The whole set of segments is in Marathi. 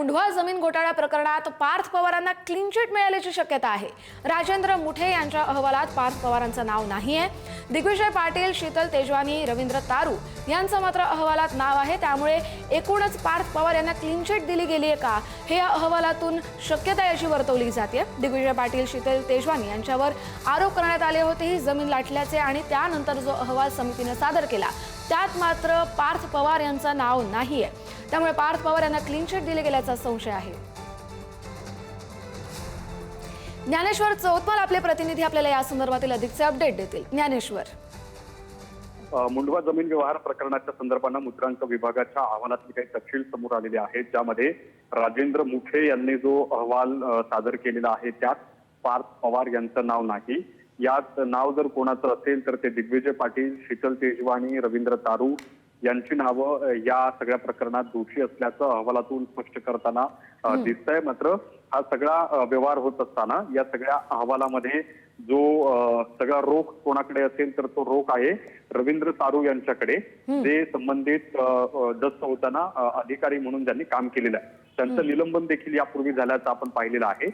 मुंढवा जमीन घोटाळा प्रकरणात पार्थ पवारांना क्लीन चिट मिळाल्याची शक्यता आहे. राजेंद्र मुठे यांच्या अहवालात पार्थ पवारांचं नाव नाही आहे दिग्विजय पाटील शीतल तेजवानी रवींद्र तारू यांचं मात्र अहवालात नाव आहे. त्यामुळे एकूणच पार्थ पवार यांना क्लीन चिट दिली गेली आहे का? हे या अहवालातून शक्यता याची वर्तवली जाते दिग्विजय पाटील शीतल तेजवानी यांच्यावर आरोप करण्यात आले होते. ही जमीन लाटल्याचे आणि त्यानंतर जो अहवाल समितीने सादर केला त्यात मात्र पार्थ पवार यांचं नाव नाही आहे त्यामुळे पार्थ पवार यांना क्लीन चिट दिली गेल्याचा संशय आहे. ज्ञानेश्वर चौतमाल आपले प्रतिनिधी आपल्याला या संदर्भातील अधिकचे अपडेट देतील. ज्ञानेश्वर. मुंडवा जमीन व्यवहार प्रकरणाच्या संदर्भानं मुद्रांक विभागाच्या अहवालातले काही तपशील समोर आलेले आहेत. ज्यामध्ये राजेंद्र मुठे यांनी जो अहवाल सादर केलेला आहे त्यात पार्थ पवार यांचं नाव नाही. यात नाव जर कोणाचं असेल तर ते दिग्विजय पाटील शीतल तेजवाणी रवींद्र तारू यांची नावं या सगळ्या प्रकरणात दोषी असल्याचं अहवालातून स्पष्ट करताना अ, दिसतंय मात्र. हा सगळा व्यवहार होत असताना या सगळ्या अहवालामध्ये जो सगळा रोख कोणाकडे असेल तर तो रोख आहे रवींद्र तारू यांच्याकडे. जे संबंधित दस्त होताना अधिकारी म्हणून ज्यांनी काम केलेलं आहे. त्यांचं निलंबन देखील यापूर्वी झाल्याचं आपण पाहिलेलं आहे.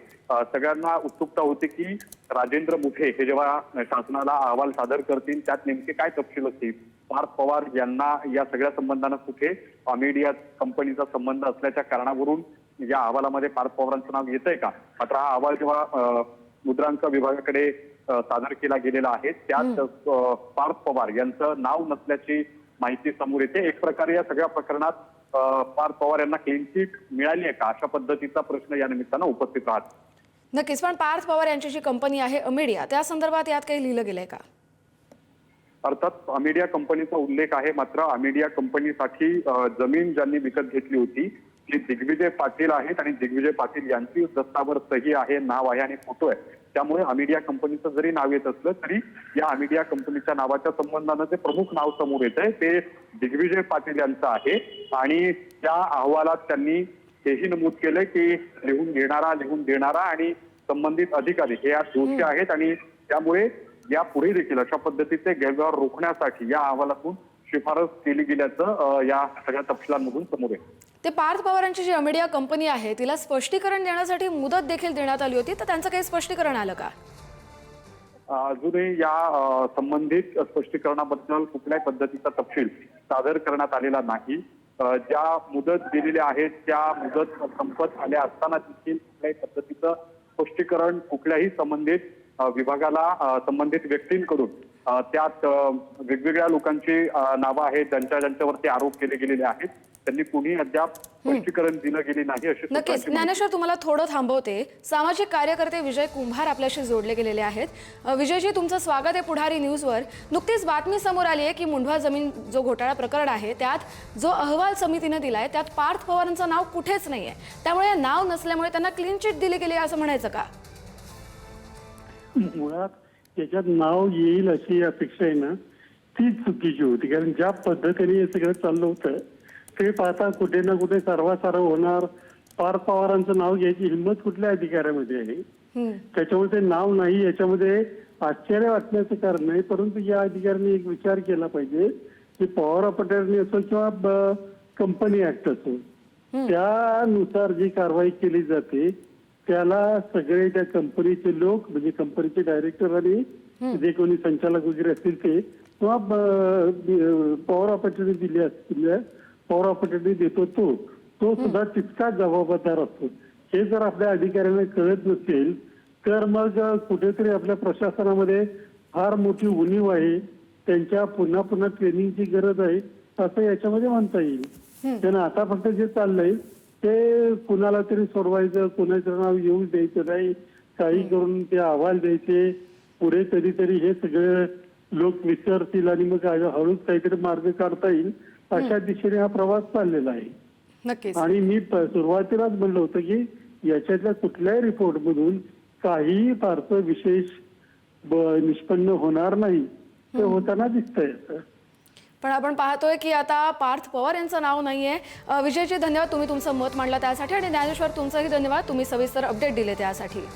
सगळ्यांना उत्सुकता होती की राजेंद्र मुठे हे जेव्हा शासनाला अहवाल सादर करतील त्यात नेमके काय तपशील असतील? पार्थ पवार यांना या सगळ्या संबंधानं कुठे मीडिया कंपनीचा संबंध असल्याच्या कारणावरून या अहवालामध्ये पार्थ पवारांचं नाव येतंय का? मात्र हा अहवाल जेव्हा मुद्रांक विभागाकडे सादर केला गेलेला आहे त्यात पार्थ पवार यांचं नाव नसल्याची माहिती समोर येते. एक प्रकारे या सगळ्या प्रकरणात पार्थ पवार यांना क्लीन चिट मिळाली आहे का? अशा पद्धतीचा प्रश्न या निमित्तानं उपस्थित राहत. नक्कीच पण पार्थ पवार यांची जी कंपनी आहे अमेडिया त्या संदर्भात यात काही लिहिलं गेलंय का? अर्थात अमेडिया कंपनीचा उल्लेख आहे मात्र अमेडिया कंपनीसाठी जमीन ज्यांनी विकत घेतली होती ती दिग्विजय पाटील आहेत आणि दिग्विजय पाटील यांची दस्तावर सही आहे नाव आहे आणि फोटो आहे. त्यामुळे अमेडिया कंपनीचं जरी नाव येत असलं तरी या अमेडिया कंपनीच्या नावाच्या संबंधानं जे प्रमुख नाव समोर येत आहे ते दिग्विजय पाटील यांचं आहे. आणि त्या अहवालात त्यांनी हेही नमूद केलंय की लिहून घेणारा लिहून देणारा आणि संबंधित अधिकारी हे या दोषी आहेत आणि त्यामुळे या पुढे देखील अशा पद्धतीचे गैरव्यवहार रोखण्यासाठी या अहवालातून शिफारस केली गेल्याचं या सगळ्या तपशिलांमधून समोर येतं. ते पार्थ पवारांची जी अमेडिया कंपनी आहे तिला स्पष्टीकरण देण्यासाठी मुदत देखील देण्यात आली होती तर त्यांचं काही स्पष्टीकरण आलं का? अजूनही या संबंधित स्पष्टीकरणाबद्दल कुठल्याही पद्धतीचा तपशील सादर करण्यात आलेला नाही. ज्या मुदत दिलेल्या आहेत त्या मुदत संपत आल्या असताना देखील कुठल्याही पद्धतीचं स्पष्टीकरण कुठल्याही संबंधित विभागाला संबंधित व्यक्तींकडून त्यात वेगवेगळ्या लोकांची नावं आहेत ज्यांच्या ज्यांच्यावरती आरोप केले गेलेले आहेत. त्यांनी कुणी अद्याप स्पष्टीकरण दिलं गेले नाही अशी नक्कीच. ज्ञानेश्वर तुम्हाला थोडं थांबवते. सामाजिक कार्यकर्ते विजय कुंभार आपल्याशी जोडले गेलेले आहेत. विजयजी तुमचं स्वागत आहे पुढारी न्यूजवर. नुकतीच बातमी समोर आली आहे की मुंढवा जमीन जो घोटाळा प्रकरण आहे त्यात जो अहवाल समितीने दिलाय त्यात पार्थ पवारांचं नाव कुठेच नाहीये. त्यामुळे नाव नसल्यामुळे त्यांना क्लीन चिट दिली गेली असं म्हणायचं का? मुळात त्याच्यात नाव येईल अशी अपेक्षा आहे ना ती चुकीची होती. कारण ज्या पद्धतीने हे सगळं चाललं होतं ते पाहता कुठे ना कुठे सर्वासार होणार. पार पवारांचं नाव घ्यायची हिंमत कुठल्या अधिकाऱ्यामध्ये आहे. त्याच्यामुळे ते नाव नाही याच्यामध्ये आश्चर्य वाटण्याचं कारण नाही. परंतु या अधिकाऱ्यांनी एक विचार केला पाहिजे की पॉवर ऑपरेटरनी असो किंवा कंपनी ऍक्ट असो त्यानुसार जी कारवाई केली जाते त्याला सगळे त्या कंपनीचे लोक म्हणजे कंपनीचे डायरेक्टर आणि जे कोणी संचालक वगैरे असतील ते किंवा पॉवर ऑपरेटरने दिले असतील पॉवर ऑपरेटरने देतो तो तो सुद्धा तितकाच जबाबदार असतो. हे जर आपल्या अधिकाऱ्यांना कळत नसेल तर मग कुठेतरी आपल्या प्रशासनामध्ये फार मोठी उणीव आहे. त्यांच्या पुन्हा पुन्हा ट्रेनिंगची गरज आहे असं याच्यामध्ये म्हणता येईल. त्यानं आता फक्त जे चाललंय ते कुणाला तरी सोडवायचं कुणाचं नाव येऊ द्यायचं नाही. काही करून ते अहवाल द्यायचे. पुढे कधीतरी हे सगळं लोक विसरतील आणि मग हळूच काहीतरी मार्ग काढता येईल. अशा दिशेने हा प्रवास चाललेला आहे. आणि मी सुरुवातीलाच म्हणलं होतं की याच्यातल्या कुठल्याही रिपोर्ट मधून काहीही फारसं विशेष निष्पन्न होणार नाही. ते होताना दिसतंय. पण आपण पाहतोय की आता पार्थ पवार यांचं नाव नाहीये. आहे विजयजी धन्यवाद. तुम्ही तुमचं मत मांडलं त्यासाठी आणि ज्ञानेश्वर तुमचंही धन्यवाद. तुम्ही सविस्तर अपडेट दिले त्यासाठी.